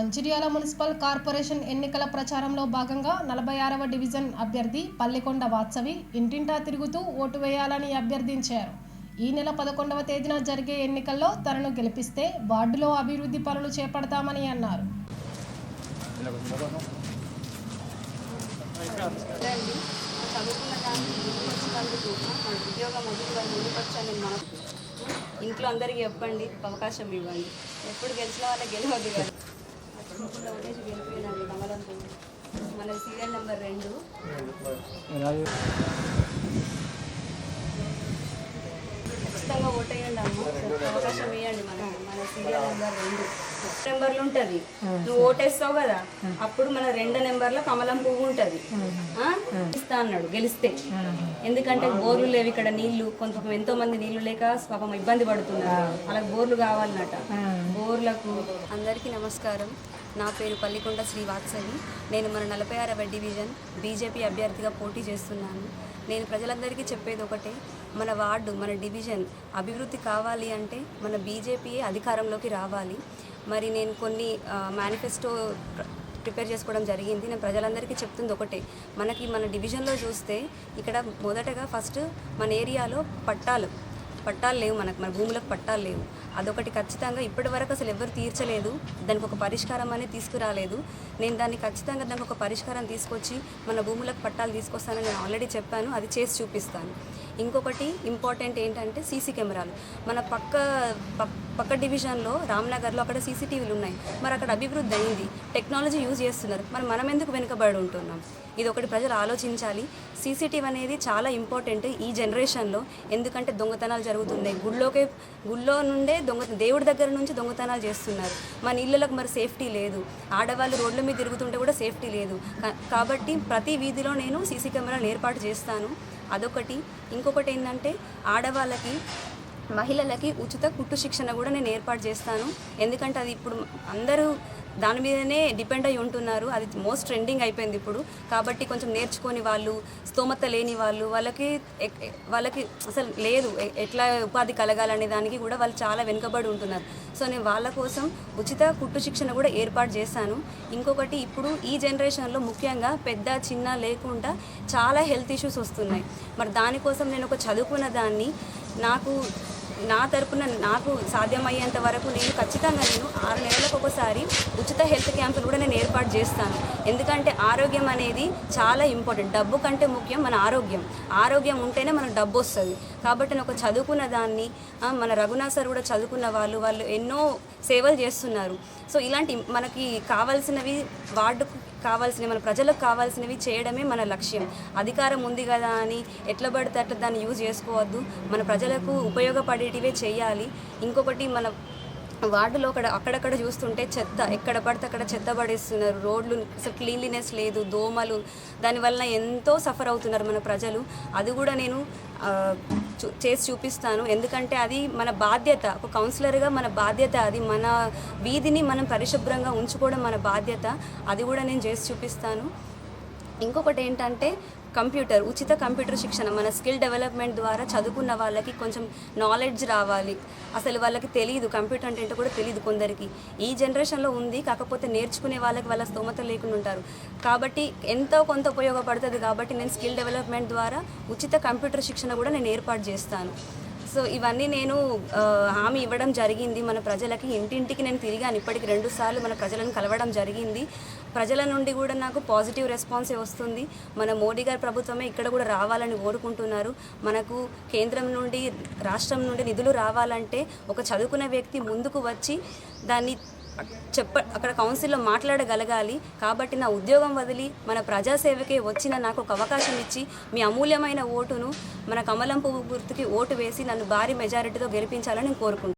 Mancherial municipal corporation ఎన్నికల ప్రచారంలో భాగంగా నలభై ఆరవ డివిజన్ అభ్యర్థి పల్లికొండ వాత్సవి ఇంటింటా తిరుగుతూ ఓటు వేయాలని అభ్యర్థించారు. ఈ నెల పదకొండవ తేదీన జరిగే ఎన్నికల్లో తనను గెలిపిస్తే వార్డులో అభివృద్ధి పనులు చేపడతామని అన్నారు. ఇంట్లో అందరికీ చెప్పండి అవకాశం ఇవ్వండి. ఎప్పుడు గెలిచిన వాళ్ళకి గెలవద్దు కదా. తప్పకుండా ఓటేసి కమలంతో మన సీరియల్ నెంబర్ రెండు. ఖచ్చితంగా ఓటేయండి అమ్మ. అవకాశం ఇవ్వండి మనకి. మన సీరియల్ నెంబర్ రెండు. నెంబర్లు ఉంటుంది. నువ్వు ఓటేస్తావు కదా? అప్పుడు మన రెండు నెంబర్లో కమలం పువ్వు ఉంటుంది. ఇస్తా అన్నాడు గెలిస్తే. ఎందుకంటే బోర్లు లేవు ఇక్కడ నీళ్ళు. కొంత ఎంతో మంది నీళ్ళు లేక పాపం ఇబ్బంది పడుతున్నారు. అలాగే బోర్లు కావాలన్నట. బోర్లకు అందరికీ నమస్కారం. నా పేరు పల్లికొండ శ్రీవాత్సవి. నేను మన నలభై ఆరవ డివిజన్ బీజేపీ అభ్యర్థిగా పోటీ చేస్తున్నాను. నేను ప్రజలందరికీ చెప్పేది ఒకటే మన వార్డు మన డివిజన్ అభివృద్ధి కావాలి అంటే మన బీజేపీయే అధికారంలోకి రావాలి. మరి నేను కొన్ని మేనిఫెస్టో ప్రిపేర్ చేసుకోవడం జరిగింది. నేను ప్రజలందరికీ చెప్తుంది ఒకటే మనకి మన డివిజన్లో చూస్తే ఇక్కడ మొదటగా ఫస్ట్ మన ఏరియాలో పట్టాలు పట్టాలు లేవు మనకు మన భూములకు పట్టాలు లేవు. అదొకటి ఖచ్చితంగా ఇప్పటి వరకు అసలు ఎవరు తీర్చలేదు. దానికి ఒక పరిష్కారం అనేది తీసుకురాలేదు. నేను దాన్ని ఖచ్చితంగా దానికి ఒక పరిష్కారం తీసుకొచ్చి మన భూములకు పట్టాలు తీసుకొస్తానని నేను ఆల్రెడీ చెప్పాను. అది చేసి చూపిస్తాను. ఇంకొకటి ఇంపార్టెంట్ ఏంటంటే సీసీ కెమెరాలు. మన పక్క పక్క డివిజన్లో రామ్నగర్లో అక్కడ సీసీటీవీలు ఉన్నాయి. మరి అక్కడ అభివృద్ధి అయింది. టెక్నాలజీ యూజ్ చేస్తున్నారు. మరి మనం ఎందుకు వెనుకబడి ఉంటున్నాం? ఇది ఒకటి ప్రజలు ఆలోచించాలి. సీసీటీవీ అనేది చాలా ఇంపార్టెంట్ ఈ జనరేషన్లో. ఎందుకంటే దొంగతనాలు జరుగుతున్నాయి. గుళ్ళోకే గుళ్ళో నుండే దొంగ దేవుడి దగ్గర నుంచి దొంగతనాలు చేస్తున్నారు. మన ఇళ్ళలకు మరి సేఫ్టీ లేదు. ఆడవాళ్ళు రోడ్ల మీద తిరుగుతుంటే కూడా సేఫ్టీ లేదు. కాబట్టి ప్రతి వీధిలో నేను సీసీ కెమెరాలు ఏర్పాటు చేస్తాను. అదొకటి. ఇంకొకటి ఏంటంటే ఆడవాళ్ళకి మహిళలకి ఉచిత కుట్టు శిక్షణ కూడా నేను ఏర్పాటు చేస్తాను. ఎందుకంటే అది ఇప్పుడు అందరూ దాని మీదనే డిపెండ్ అయి ఉంటున్నారు. అది మోస్ట్ ట్రెండింగ్ అయిపోయింది ఇప్పుడు. కాబట్టి కొంచెం నేర్చుకొని వాళ్ళు స్తోమత లేని వాళ్ళు వాళ్ళకి ఎక్- వాళ్ళకి అసలు లేదు ఎట్లా ఉపాధి కలగాలనే దానికి కూడా వాళ్ళు చాలా వెనుకబడి ఉంటున్నారు. సో నేను వాళ్ళ కోసం ఉచిత కుట్టు శిక్షణ కూడా ఏర్పాటు చేశాను. ఇంకొకటి ఇప్పుడు ఈ జనరేషన్లో ముఖ్యంగా పెద్ద చిన్న లేకుండా చాలా హెల్త్ ఇష్యూస్ వస్తున్నాయి. మరి దానికోసం నేను ఒక చదువుకున్న దాన్ని నాకు నా తరపున నాకు సాధ్యమయ్యేంత వరకు నేను ఖచ్చితంగా నేను ఆరు నెలలకు ఒకసారి ఉచిత హెల్త్ క్యాంపులు కూడా నేను ఏర్పాటు చేస్తాను. ఎందుకంటే ఆరోగ్యం అనేది చాలా ఇంపార్టెంట్. డబ్బు కంటే ముఖ్యం మన ఆరోగ్యం. ఆరోగ్యం ఉంటేనే మనకు డబ్బు వస్తుంది. కాబట్టి నేను ఒక చదువుకున్న దాన్ని మన రఘునాథ్ సార్ కూడా చదువుకున్న వాళ్ళు వాళ్ళు ఎన్నో సేవలు చేస్తున్నారు. సో ఇలాంటి మనకి కావాల్సినవి వార్డుకు కావాల్సినవి మన ప్రజలకు కావాల్సినవి చేయడమే మన లక్ష్యం. అధికారం ఉంది కదా అని ఎట్లా పడితే అట్లా దాన్ని యూజ్ చేసుకోవద్దు. మన ప్రజలకు ఉపయోగపడేటివే చేయాలి. ఇంకొకటి మన వార్డులో అక్కడ అక్కడక్కడ చూస్తుంటే చెత్త ఎక్కడ పడితే అక్కడ చెత్త పడేస్తున్నారు. రోడ్లు అసలు క్లీన్లీనెస్ లేదు దోమలు. దానివల్ల ఎంతో సఫర్ అవుతున్నారు మన ప్రజలు. అది కూడా నేను చూ- చేసి చూపిస్తాను. ఎందుకంటే అది మన బాధ్యత. ఒక కౌన్సిలర్గా మన బాధ్యత అది. మన వీధిని మనం పరిశుభ్రంగా ఉంచుకోవడం మన బాధ్యత. అది కూడా నేను చేసి చూపిస్తాను. ఇంకొకటి ఏంటంటే కంప్యూటర్ ఉచిత కంప్యూటర్ శిక్షణ. మన స్కిల్ డెవలప్మెంట్ ద్వారా చదువుకున్న వాళ్ళకి కొంచెం నాలెడ్జ్ రావాలి. అసలు వాళ్ళకి తెలియదు కంప్యూటర్ అంటే ఏంటో కూడా తెలియదు కొందరికి. ఈ జనరేషన్లో ఉంది కాకపోతే నేర్చుకునే వాళ్ళకి వాళ్ళ స్తోమత లేకుండా ఉంటారు. కాబట్టి ఎంతో కొంత ఉపయోగపడుతుంది కాబట్టి నేను స్కిల్ డెవలప్మెంట్ ద్వారా ఉచిత కంప్యూటర్ శిక్షణ కూడా నేను ఏర్పాటు చేస్తాను. సో ఇవన్నీ నేను హామీ ఇవ్వడం జరిగింది. మన ప్రజలకి ఇంటింటికి నేను తిరిగాను. ఇప్పటికి రెండు సార్లు మన ప్రజలను కలవడం జరిగింది. ప్రజల నుండి కూడా నాకు పాజిటివ్ రెస్పాన్సే వస్తుంది. మన మోడీ గారి ప్రభుత్వమే ఇక్కడ కూడా రావాలని కోరుకుంటున్నారు. మనకు కేంద్రం నుండి రాష్ట్రం నుండి నిధులు రావాలంటే ఒక చదువుకున్న వ్యక్తి ముందుకు వచ్చి దాన్ని చెప్ప అక్కడ కౌన్సిల్లో మాట్లాడగలగాలి. కాబట్టి నా ఉద్యోగం వదిలి మన ప్రజాసేవకే వచ్చిన నాకు ఒక అవకాశం ఇచ్చి మీ అమూల్యమైన ఓటును మన కమలం పువ్వు గుర్తుకి ఓటు వేసి నన్ను భారీ మెజారిటీతో గెలిపించాలని నేను కోరుకుంటున్నాను.